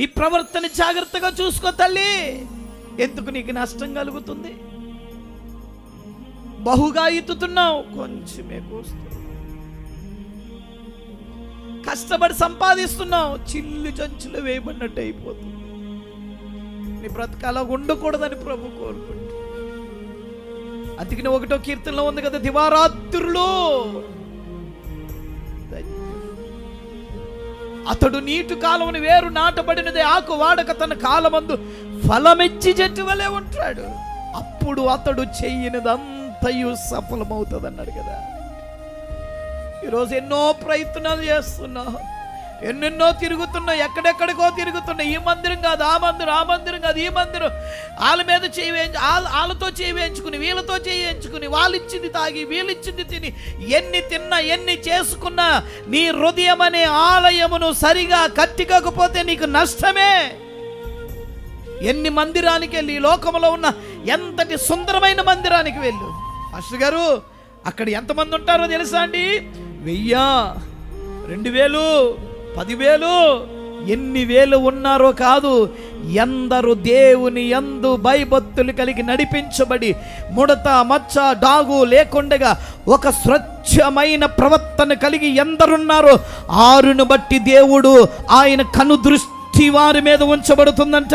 నీ ప్రవర్తన జాగ్రత్తగా చూసుకో తల్లి. ఎందుకు నీకు నష్టం కలుగుతుంది? బహుగా ఎత్తుతున్నావు కొంచెమే కోస్తున్నావు కష్టపడి సంపాదిస్తున్నావు. చిల్లు చంచులు వేయబడినట్టు అయిపోతుంది. నీ అలా ఉండకూడదని ప్రభు కోరుకుంటు అందుకని ఒకటో కీర్తనలో ఉంది కదా దివారాత్రులు. అతడు నీటి కాలముని వేరు నాటబడినదే. ఆకు వాడక తన కాలమందు ఫలమెచ్చి చెట్టు వలె ఉంటాడు అప్పుడు అతడు చెయ్యినదంతయు సఫలమవుతుంది అన్నాడు కదా. ఈరోజు ఎన్నో ప్రయత్నాలు చేస్తున్నావు. ఎన్నెన్నో తిరుగుతున్నావు ఎక్కడెక్కడికో తిరుగుతున్నాయి. ఈ మందిరం కాదు ఆ మందిరం ఆ మందిరం కాదు ఈ మందిరం. వాళ్ళ మీద చేయి వాళ్ళతో చేయి వేయించుకుని వీళ్ళతో చేయించుకుని వాళ్ళు ఇచ్చింది తాగి వీళ్ళు ఇచ్చింది తిని ఎన్ని తిన్నా ఎన్ని చేసుకున్నా నీ హృదయం అనే ఆలయమును సరిగా కట్టికకపోతే నీకు నష్టమే. ఎన్ని మందిరానికి వెళ్ళి ఈ లోకంలో ఉన్న ఎంతటి సుందరమైన మందిరానికి వెళ్ళు. అసలు గారు అక్కడ ఎంతమంది ఉంటారో తెలుసా అండి? వెయ్యా రెండు వేలు. పదివేలు? ఎన్ని వేలు ఉన్నారో కాదు. ఎందరు దేవుని ఎందు భయభక్తులు కలిగి నడిపించబడి ముడత మచ్చ డాగు లేకుండగా ఒక స్వచ్ఛమైన ప్రవర్తన కలిగి ఎందరున్నారో ఆరును బట్టి దేవుడు ఆయన కను దృష్టి వారి మీద ఉంచబడుతుందంట.